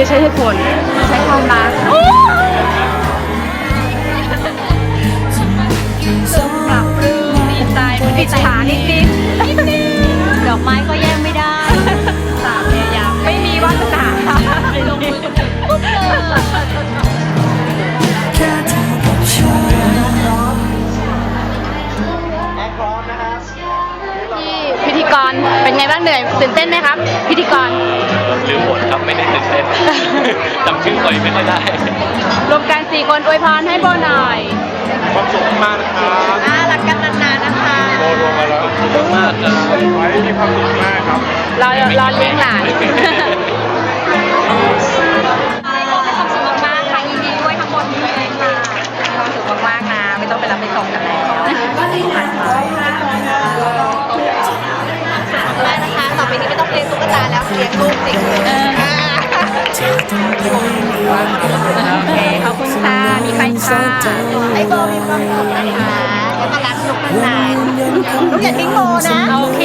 อย่ใช้เหตุผลใช้ความรักปรับปรื้มดีใจมือนอิฉานิดนิดดอกไม้ก็แย่งไม่ได้สามพยายามไม่มีวาสนาไม่ลงมือปุ๊บเลย เป็นไงบ้างเหนื่อยตื่นเต้นไหมครับ พิธีกร ลืมบทครับไม่ได้ตื่นเต้น จำชื่อตัวเองไม่ได้ รวมกันสี่คนอวยพรให้โบหน่อยความสุขมากนะครับอ่ารักกันนานๆนะคะ โบรวมมาแล้วมากเลยไว้มีความสุขมากครับ เราเราเลี้ยงหลาน เลี้ยงตุ๊กตาแล้วเลี้ยงลูกสิโอเคขอบคุณค่ะ มีใครค่ะไอโบมีความสุขนะคะแล้วก็รักลูกนานๆลูกอย่าทิ้งโบนะ โอเค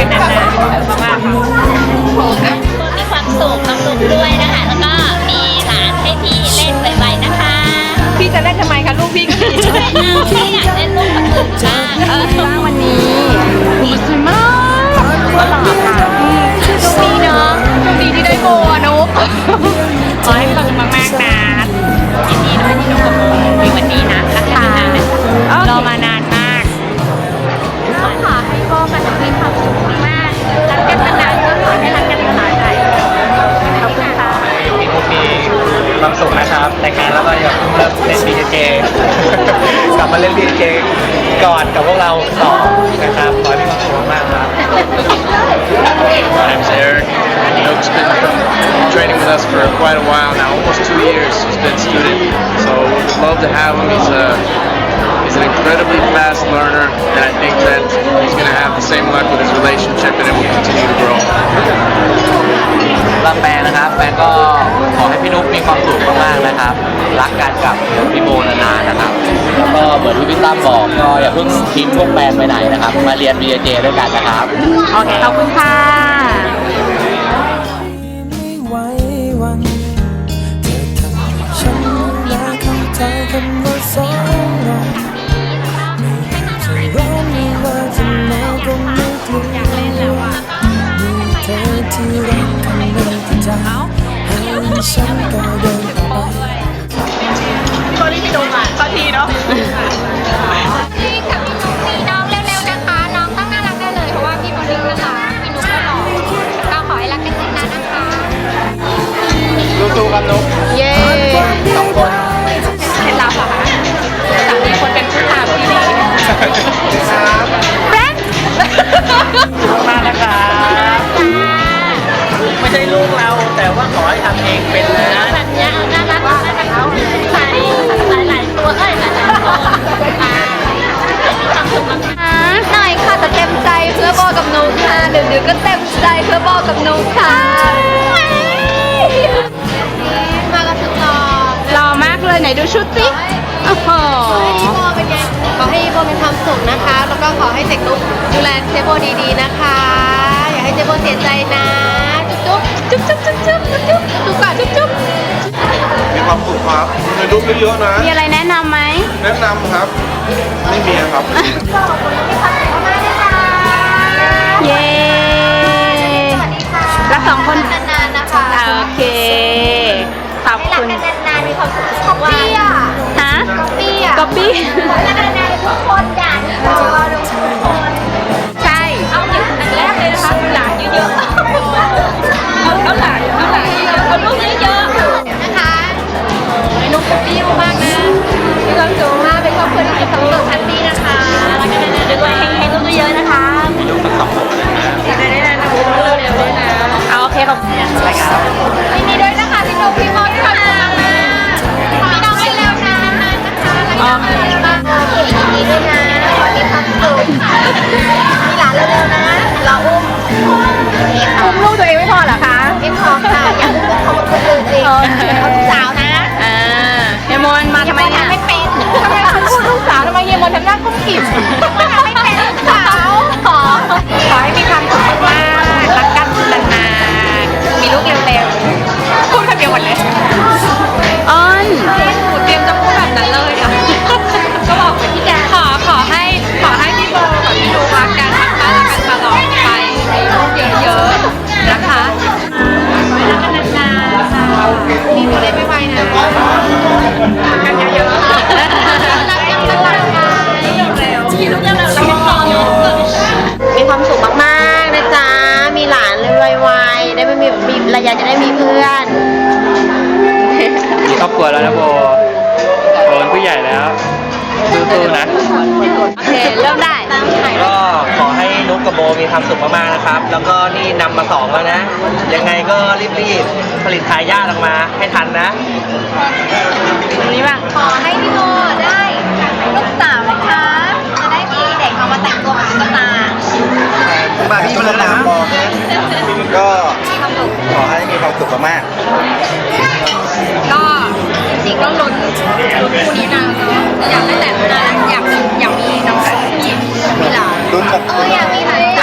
กันนานๆมากๆค่ะมีความสุขความสุขด้วยนะคะ แล้วก็มีหลานให้พี่เล่นบ่อยๆนะคะพี่จะเล่นทำไมคะลูกพี่ก็มีพี่อยากเล่นลูกคนอื่นบ้างเออว่างวันนี้สวยมากก็หล่อค่ะโชคดีเนาะโชคดีที่ได้โบนุ๊กขอให้มีความสุขมากๆนะยินดีด้วยที่นุ๊กกับโบมีวันนี้นะรักกันนานรอมานานมากก็ขอให้โบกับน้องมีความ ความสุขนะครับแต่งงานแล้วก็อย่าเพิ่งเล่น BJJ กลับมาเล่น BJJ ก่อนกับพวกเราต่อนะครับขอให้มีความสุขมากๆครับ My name's Eric. Noak's been training with us for quite a while now, almost two years. He's been student, so we'd love to have him. He's a he's an incredibly fast learner, and I think that he's going to have the same luck with his relationship, and it will continue to grow. รักแฟนนะครับแฟนก็ขอให้พี่นุ๊กมีความสุขมากๆนะครับ รักกันกับพี่โบนานๆนะครับแล้วก็เหมือนที่พี่ตั้มบอกก็อย่าเพิ่งทิ้งพวกแฟนไปไหนนะครับ มาเรียน BJJ ด้วยกันนะครับ โอเค ขอบคุณค่ะไม่ไหววันเธอทำให้ฉันและเข้าใจคำว่าสองเรา ค่ะเดี๋ยวๆก็เต็มใจเพื่อโบกับนุ๊กค่ะมากันถึงรอหล่อมากเลยไหนดูชุดสิโอ้โหพี่โบเป็นไงขอให้โบมีความสุขนะคะ แล้วก็ขอให้เด็กนุ๊กดูแลเจโบดีๆนะคะ อย่าให้เจโบเสียใจนะ จุ๊บจุ๊บจุ๊บจุ๊บจุ๊บจุ๊บจุ๊บจุ๊บก่อนจุ๊บจุ๊บมีความสุขครับเงินลูกเยอะๆนะ มีอะไรแนะนำไหม แนะนำครับ ไม่มีครับ เย้แล้ว สองคนนานๆนะคะโอเคขอบคุณนานๆมีความสุขทุกวันฮะปี้อะก๊อปปี้นานๆทุกคนอย่ ขอบคุณรายการยินดีด้วยนะคะพี่นกพี่มอที่มาดูมากๆพี่น้องให้เร็วนะนะคะแล้วก็มาเลยินดีด้วยนะขอมีความสุขมีหลานเร็วๆนะรออุ้มอุ้มลูกตัวเองไม่พอเหรอคะไม่พอค่ะอยากอุ้มลูกเขามาคนอื่นจริงเขาสา พื่อนมีครอบครัวแล้วนะโบโบเป็นผู้ใหญ่แล้วสู้ๆนะ โอเค เริ่มได้ ก็ขอให้นุกกับโบมีความสุขมากๆนะครับ แล้วก็นี่นำมาสองแล้วนะ ยังไงก็รีบๆ ผลิตทายาทออกมาให้ทันนะ ตรงนี้ป่ะขอให้พี่โมได้ลูกสาวนะคะ จะได้มีเด็กเอามาแต่งตัวเป็นตุ๊กตา มาพี่มันน้ำบอกก็ ขอให้มีความสุขมากก็จริงๆก็ลุ้นลุ้นคู่นี้นานแล้วอยากได้แต่งงานอยากมีอยากมีน้องผู้หญิงมีหลานลุ้นกับ เอออยากมีหลาน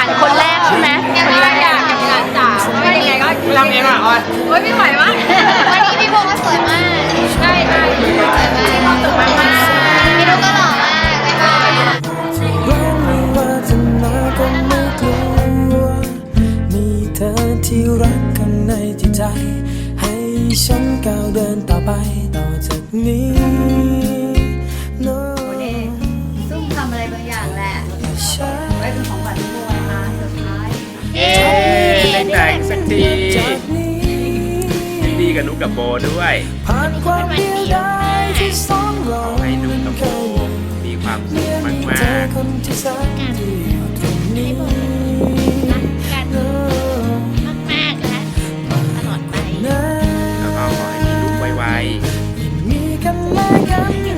ไว้เป็นของขวัญพี่โมนะคะเซอร์ไพรส์เอ๊เล่นแต่งสักทีจากนี้ดีกับนุกกับโบด้วยผ่านความเดียวดายที่สองเราให้นุกกับโบมีความสุขมีมาเธอกๆ คนที่แสนดีอยู่ตรงนี้กันเออมากๆและตลอดไป นะแล้วก็ขอให้มีลูกไวมีกันและกัน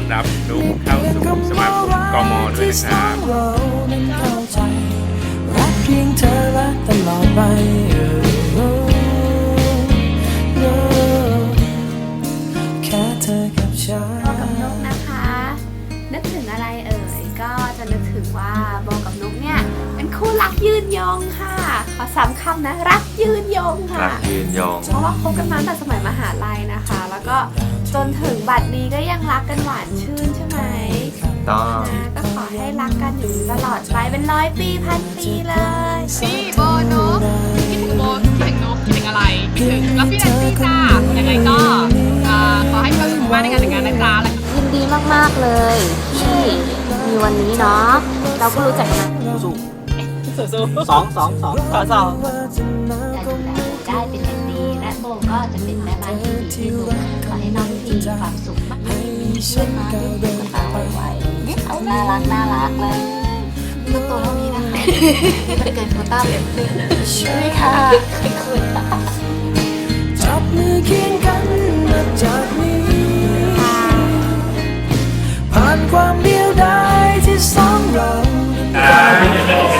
อนรับนุกเข้าสู่สมาคมกมด้วยนะครับเรานั้นเข้าใจรักเพียงเธอและตลอดไปเออเออแค่เธอกับฉันกับนกนะคะ นึกถึงอะไรเอ่ย ก็จะนึกถึงว่าโบกับนกเนี่ย เป็นคู่รักยืนยงค่ะข อสามคำนะ รักยืนยงค่ะ รักยืนยง เพราะว่าคบกันมาตั้งแต่สมัยมหาลัยนะคะ แล้วก็จนถึงบัดนี้ก็ยังรักกันหวานชื่นใช่ไหมต้อง นะก็ขอให้รักกันอยู่ตลอดไปเป็นร้อยปีพันปีเลย พี่โบนกคิดถึงโบคิดถึงนกคิดถึงอะไรคิดถึงแล้วพี่แนนซี่จ้ายังไงก็อ่าขอให้มีความสุขมากในการแต่งงานนะจ๊ะ ยินดีมาก ๆ เลยที่มีวันนี้เนาะเราก็รู้จักกันมา ส องสองสองขอสองแต่ดูแลโบได้เป็นอย่างดี และโบก็จะเป็นแม่บ้านที่ดีที่สุดขอให้น้องทีมีความสุขมากมีเพื่อนมาเล่นตุ๊กตาไวๆเอาน่ารักน่ารักเลยก็ตัวเท่านี้นะคะมันเกินโควต้าเลยใช่ค่ะเคยๆจับมือเคียงกันนับจากนี้ ผ่านความเดียวดายที่สองเราเธอคนที่แสนดีวันแต่งงา